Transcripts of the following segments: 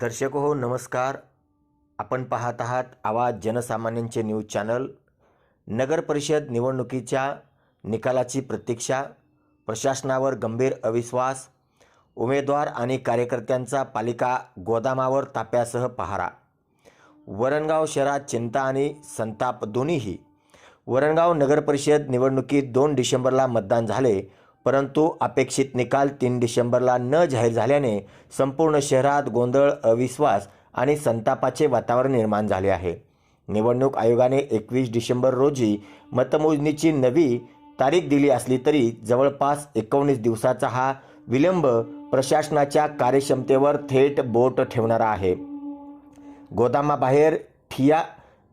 दर्शक हो नमस्कार. आपण पाहत आहात आवाज जनसामान्यांचे न्यूज चॅनल. नगरपरिषद निवडणुकीच्या निकालाची प्रतीक्षा प्रशासनावर गंभीर अविश्वास उमेदवार आणि कार्यकर्त्यांचा पालिका गोदामावर ताप्यासह पहारा. वरणगाव शहरात चिंता आणि संताप दोन्हीही. वरणगाव नगरपरिषद निवडणुकीत दोन डिसेंबरला मतदान झाले. परंतु अपेक्षित निकाल तीन डिसेंबरला न जाहीर झाल्याने संपूर्ण शहरात गोंधळ अविश्वास आणि संतापाचे वातावरण निर्माण झाले आहे. निवडणूक आयोगाने एकवीस डिसेंबर रोजी मतमोजणीची नवी तारीख दिली असली तरी जवळपास एकोणीस दिवसाचा हा विलंब प्रशासनाच्या कार्यक्षमतेवर थेट बोट ठेवणारा आहे. गोदामाबाहेर ठिया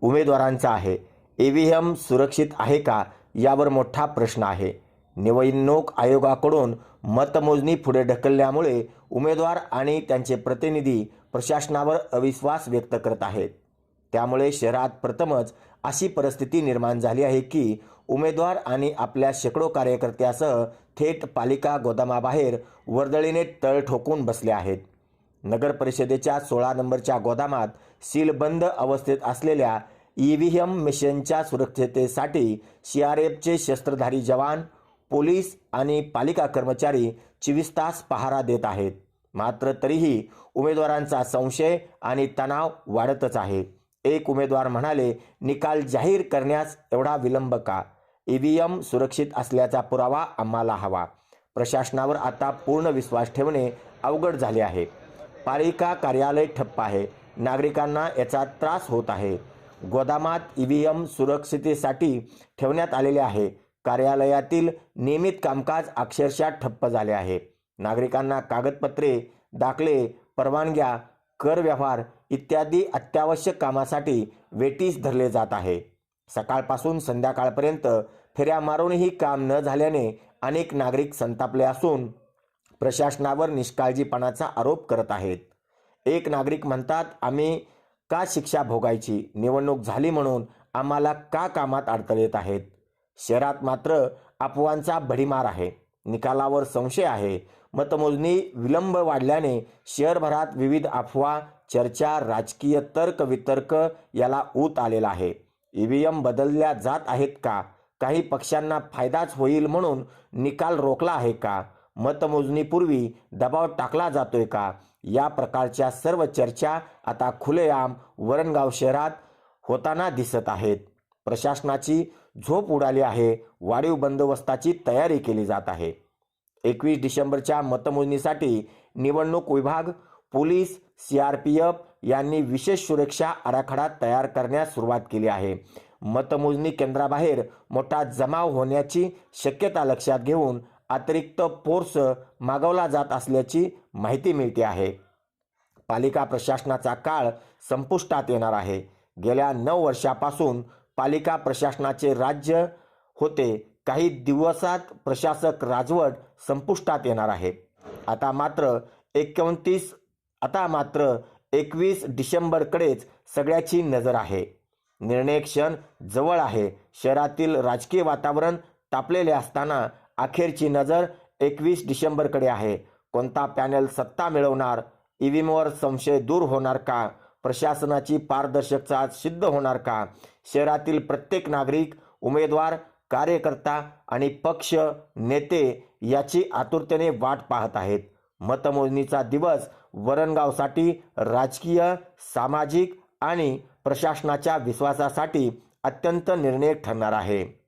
उमेदवारांचा आहे. ई व्ही एम सुरक्षित आहे का यावर मोठा प्रश्न आहे. निवडणूक आयोगाकडून मतमोजणी पुढे ढकलल्यामुळे उमेदवार आणि त्यांचे प्रतिनिधी प्रशासनावर अविश्वास व्यक्त करत आहेत. त्यामुळे शहरात प्रथमच अशी परिस्थिती निर्माण झाली आहे की उमेदवार आणि आपल्या शेकडो कार्यकर्त्यासह थेट पालिका गोदामाबाहेर वर्दळीने तळ ठोकून बसले आहेत. नगर परिषदेच्या सोळा नंबरच्या गोदामात सीलबंद अवस्थेत असलेल्या ई व्ही एम मिशनच्या सुरक्षिततेसाठी सी आर एफचे शस्त्रधारी जवान पोलीस आणि पालिका कर्मचारी चोवीस तास पहारा देत आहेत. मात्र तरीही उमेदवारांचा संशय आणि तणाव वाढतच आहे. एक उमेदवार म्हणाले निकाल जाहीर करण्यास एवढा विलंब का? ई व्ही एम सुरक्षित असल्याचा पुरावा आम्हाला हवा. प्रशासनावर आता पूर्ण विश्वास ठेवणे अवघड झाले आहे. पालिका कार्यालय ठप्प आहे. नागरिकांना याचा त्रास होत आहे. गोदामात ई व्ही एम सुरक्षितेसाठी ठेवण्यात आलेले आहे. कार्यालयातील नियमित कामकाज अक्षरशः ठप्प झाले आहे. नागरिकांना कागदपत्रे दाखले परवानग्या कर व्यवहार इत्यादी अत्यावश्यक कामासाठी वेटीस धरले जात आहे. सकाळपासून संध्याकाळपर्यंत फेऱ्या मारूनही काम न झाल्याने अनेक नागरिक संतापले असून प्रशासनावर निष्काळजीपणाचा आरोप करत आहेत. एक नागरिक म्हणतात आम्ही का शिक्षा भोगायची? निवडणूक झाली म्हणून आम्हाला का कामात अडथळे येत आहेत? शहरात मात्र अफवांचा भडीमार आहे. निकालावर संशय आहे. मतमोजणी विलंब वाढल्याने शहरभरात विविध अफवा चर्चा राजकीय तर्क वितर्क याला ऊत आलेला आहे. ई व्ही एम बदलल्या जात आहेत का? काही पक्षांना फायदाच होईल म्हणून निकाल रोखला आहे का? मतमोजणीपूर्वी दबाव टाकला जातोय का? या प्रकारच्या सर्व चर्चा आता खुलेआम वरणगाव शहरात होताना दिसत आहेत. प्रशासनाची झोप उडाली आहे. वाढीव बंदोबस्ताची तयारी केली जात आहे. एकवीस डिसेंबरच्या मतमोजणीसाठी निवडणूक विभाग police C R P F यांनी विशेष सुरक्षा आराखडा तयार करण्यास सुरुवात केली आहे. मतमोजणी केंद्राबाहेर मोठा जमाव होण्याची शक्यता लक्षात घेऊन अतिरिक्त फोर्स मागवला जात असल्याची माहिती मिळते आहे. पालिका प्रशासनाचा काळ संपुष्टात येणार आहे. गेल्या नऊ वर्षापासून पालिका प्रशासनाचे राज्य होते. काही दिवसात प्रशासक राजवट संपुष्टात येणार आहे. आता मात्र एकोणतीस आता मात्र एकवीस डिसेंबरकडेच सगळ्याची नजर आहे. निर्णय क्षण जवळ आहे. शहरातील राजकीय वातावरण तापलेले असताना अखेरची नजर एकवीस डिसेंबरकडे आहे. कोणता पॅनल सत्ता मिळवणार? ईव्हीएमवर संशय दूर होणार का? प्रशासनाची पारदर्शकता सिद्ध होणार का? शहरातील प्रत्येक नागरिक उमेदवार कार्यकर्ता आणि पक्ष नेते याची आतुरतेने वाट पाहत आहेत. मतमोजणीचा दिवस वरणगावसाठी राजकीय सामाजिक आणि प्रशासनाच्या विश्वासासाठी अत्यंत निर्णायक ठरणार आहे.